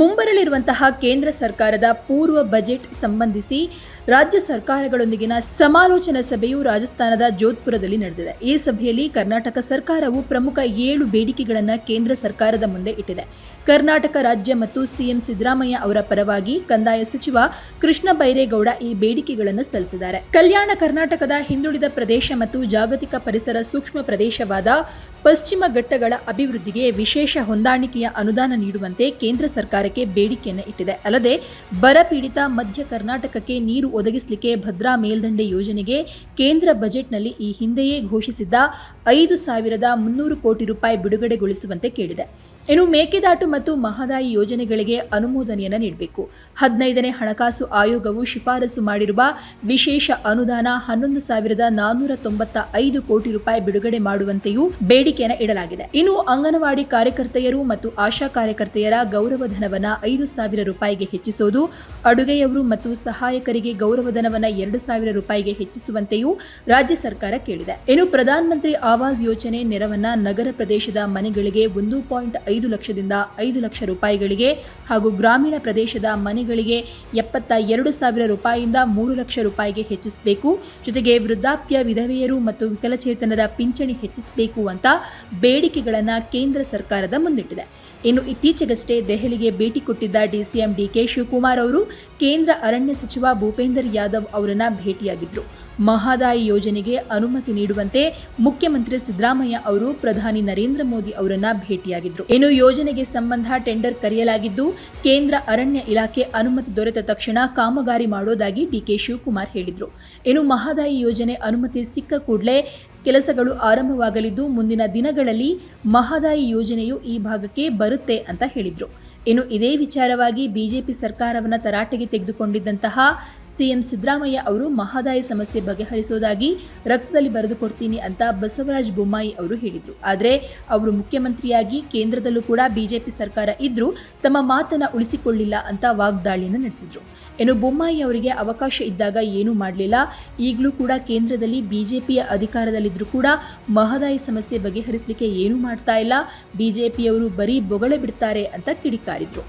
ಮುಂಬರಲಿರುವಂತಹ ಕೇಂದ್ರ ಸರ್ಕಾರದ ಪೂರ್ವ ಬಜೆಟ್ ಸಂಬಂಧಿಸಿ ರಾಜ್ಯ ಸರ್ಕಾರಗಳೊಂದಿಗಿನ ಸಮಾಲೋಚನಾ ಸಭೆಯು ರಾಜಸ್ಥಾನದ ಜೋಧ್ಪುರದಲ್ಲಿ ನಡೆದಿದೆ. ಈ ಸಭೆಯಲ್ಲಿ ಕರ್ನಾಟಕ ಸರ್ಕಾರವು ಪ್ರಮುಖ ಏಳು ಬೇಡಿಕೆಗಳನ್ನು ಕೇಂದ್ರ ಸರ್ಕಾರದ ಮುಂದೆ ಇಟ್ಟಿದೆ. ಕರ್ನಾಟಕ ರಾಜ್ಯ ಮತ್ತು ಸಿಎಂ ಸಿದ್ದರಾಮಯ್ಯ ಅವರ ಪರವಾಗಿ ಕಂದಾಯ ಸಚಿವ ಕೃಷ್ಣ ಬೈರೇಗೌಡ ಈ ಬೇಡಿಕೆಗಳನ್ನು ಸಲ್ಲಿಸಿದ್ದಾರೆ. ಕಲ್ಯಾಣ ಕರ್ನಾಟಕದ ಹಿಂದುಳಿದ ಪ್ರದೇಶ ಮತ್ತು ಜಾಗತಿಕ ಪರಿಸರ ಸೂಕ್ಷ್ಮ ಪ್ರದೇಶವಾದ ಪಶ್ಚಿಮ ಘಟ್ಟಗಳ ಅಭಿವೃದ್ಧಿಗೆ ವಿಶೇಷ ಹೊಂದಾಣಿಕೆಯ ಅನುದಾನ ನೀಡುವಂತೆ ಕೇಂದ್ರ ಸರ್ಕಾರಕ್ಕೆ ಬೇಡಿಕೆಯನ್ನು ಇಟ್ಟಿದೆ. ಅಲ್ಲದೆ ಬರಪೀಡಿತ ಮಧ್ಯ ಕರ್ನಾಟಕಕ್ಕೆ ನೀರು ಒದಗಿಸಲಿಕ್ಕೆ ಭದ್ರಾ ಮೇಲ್ದಂಡೆ ಯೋಜನೆಗೆ ಕೇಂದ್ರ ಬಜೆಟ್ನಲ್ಲಿ ಈ ಹಿಂದೆಯೇ ಘೋಷಿಸಿದ್ದ ಐದು ಸಾವಿರದ ಮುನ್ನೂರು ಕೋಟಿ ರೂಪಾಯಿ ಬಿಡುಗಡೆಗೊಳಿಸುವಂತೆ ಕೇಳಿದೆ. ಇನ್ನು ಮೇಕೆದಾಟು ಮತ್ತು ಮಹದಾಯಿ ಯೋಜನೆಗಳಿಗೆ ಅನುಮೋದನೆಯನ್ನು ನೀಡಬೇಕು. ಹದಿನೈದನೇ ಹಣಕಾಸು ಆಯೋಗವು ಶಿಫಾರಸು ಮಾಡಿರುವ ವಿಶೇಷ ಅನುದಾನ ಹನ್ನೊಂದು ಸಾವಿರದ ನಾನ್ನೂರ ತೊಂಬತ್ತ ಐದು ಕೋಟಿ ರೂಪಾಯಿ ಬಿಡುಗಡೆ ಮಾಡುವಂತೆಯೂ ಬೇಡಿಕೆಯನ್ನು ಇಡಲಾಗಿದೆ. ಇನ್ನು ಅಂಗನವಾಡಿ ಕಾರ್ಯಕರ್ತೆಯರು ಮತ್ತು ಆಶಾ ಕಾರ್ಯಕರ್ತೆಯರ ಗೌರವಧನವನ್ನ ಐದು ಸಾವಿರ ರೂಪಾಯಿಗೆ ಹೆಚ್ಚಿಸುವುದು ಅಡುಗೆಯವರು ಮತ್ತು ಸಹಾಯಕರಿಗೆ ಗೌರವಧನವನ್ನ ಎರಡು ಸಾವಿರ ರೂಪಾಯಿಗೆ ಹೆಚ್ಚಿಸುವಂತೆಯೂ ರಾಜ್ಯ ಸರ್ಕಾರ ಕೇಳಿದೆ. ಇನ್ನು ಪ್ರಧಾನಮಂತ್ರಿ ಆವಾಸ್ ಯೋಜನೆ ನೆರವನ್ನ ನಗರ ಪ್ರದೇಶದ ಮನೆಗಳಿಗೆ ಒಂದು ಪಾಯಿಂಟ್ ಐದು ಲಕ್ಷದಿಂದ ಐದು ಲಕ್ಷ ರೂಪಾಯಿಗಳಿಗೆ ಹಾಗೂ ಗ್ರಾಮೀಣ ಪ್ರದೇಶದ ಮನೆಗಳಿಗೆ ಎಪ್ಪತ್ತ ಎರಡು ಸಾವಿರ ರೂಪಾಯಿಯಿಂದ ಮೂರು ಲಕ್ಷ ರೂಪಾಯಿಗೆ ಹೆಚ್ಚಿಸಬೇಕು. ಜೊತೆಗೆ ವೃದ್ಧಾಪ್ಯ ವಿಧವೆಯರು ಮತ್ತು ವಿಕಲಚೇತನರ ಪಿಂಚಣಿ ಹೆಚ್ಚಿಸಬೇಕು ಅಂತ ಬೇಡಿಕೆಗಳನ್ನು ಕೇಂದ್ರ ಸರ್ಕಾರದ ಮುಂದಿಟ್ಟಿದೆ. ಇನ್ನು ಇತ್ತೀಚೆಗಷ್ಟೇ ದೆಹಲಿಗೆ ಭೇಟಿ ಕೊಟ್ಟಿದ್ದ ಡಿಸಿಎಂ ಡಿಕೆ ಶಿವಕುಮಾರ್ ಅವರು ಕೇಂದ್ರ ಅರಣ್ಯ ಸಚಿವ ಭೂಪೇಂದರ್ ಯಾದವ್ ಅವರನ್ನು ಭೇಟಿಯಾಗಿದ್ರು. ಮಹದಾಯಿ ಯೋಜನೆಗೆ ಅನುಮತಿ ನೀಡುವಂತೆ ಮುಖ್ಯಮಂತ್ರಿ ಸಿದ್ದರಾಮಯ್ಯ ಅವರು ಪ್ರಧಾನಿ ನರೇಂದ್ರ ಮೋದಿ ಅವರನ್ನ ಭೇಟಿಯಾಗಿದ್ದರು ಇನ್ನು ಯೋಜನೆಗೆ ಸಂಬಂಧ ಟೆಂಡರ್ ಕರೆಯಲಾಗಿದ್ದು, ಕೇಂದ್ರ ಅರಣ್ಯ ಇಲಾಖೆ ಅನುಮತಿ ದೊರೆತ ತಕ್ಷಣ ಕಾಮಗಾರಿ ಮಾಡೋದಾಗಿ ಡಿಕೆ ಶಿವಕುಮಾರ್ ಹೇಳಿದರು. ಇನ್ನು ಮಹಾದಾಯಿ ಯೋಜನೆ ಅನುಮತಿ ಸಿಕ್ಕ ಕೂಡಲೇ ಕೆಲಸಗಳು ಆರಂಭವಾಗಲಿದ್ದು, ಮುಂದಿನ ದಿನಗಳಲ್ಲಿ ಮಹದಾಯಿ ಯೋಜನೆಯು ಈ ಭಾಗಕ್ಕೆ ಬರುತ್ತೆ ಅಂತ ಹೇಳಿದ್ರು. ಇನ್ನು ಇದೇ ವಿಚಾರವಾಗಿ ಬಿಜೆಪಿ ಸರ್ಕಾರವನ್ನು ತರಾಟೆಗೆ ತೆಗೆದುಕೊಂಡಿದ್ದಂತಹ ಸಿಎಂ ಸಿದ್ದರಾಮಯ್ಯ ಅವರು ಮಹದಾಯಿ ಸಮಸ್ಯೆ ಬಗೆಹರಿಸೋದಾಗಿ ರಕ್ತದಲ್ಲಿ ಬರೆದು ಕೊಡ್ತೀನಿ ಅಂತ ಬಸವರಾಜ ಬೊಮ್ಮಾಯಿ ಅವರು ಹೇಳಿದರು. ಆದರೆ ಅವರು ಮುಖ್ಯಮಂತ್ರಿಯಾಗಿ ಕೇಂದ್ರದಲ್ಲೂ ಕೂಡ ಬಿಜೆಪಿ ಸರ್ಕಾರ ಇದ್ದರೂ ತಮ್ಮ ಮಾತನ್ನು ಉಳಿಸಿಕೊಳ್ಳಿಲ್ಲ ಅಂತ ವಾಗ್ದಾಳಿಯನ್ನು ನಡೆಸಿದರು. ಇನ್ನು ಬೊಮ್ಮಾಯಿ ಅವರಿಗೆ ಅವಕಾಶ ಇದ್ದಾಗ ಏನೂ ಮಾಡಲಿಲ್ಲ. ಈಗಲೂ ಕೂಡ ಕೇಂದ್ರದಲ್ಲಿ ಬಿಜೆಪಿಯ ಅಧಿಕಾರದಲ್ಲಿದ್ದರೂ ಕೂಡ ಮಹದಾಯಿ ಸಮಸ್ಯೆ ಬಗೆಹರಿಸಲಿಕ್ಕೆ ಏನೂ ಮಾಡ್ತಾ ಇಲ್ಲ. ಬಿಜೆಪಿಯವರು ಬರೀ ಬೊಗಳೆ ಬಿಡ್ತಾರೆ ಅಂತ ಕಿಡಿಕಾರಿದ್ರು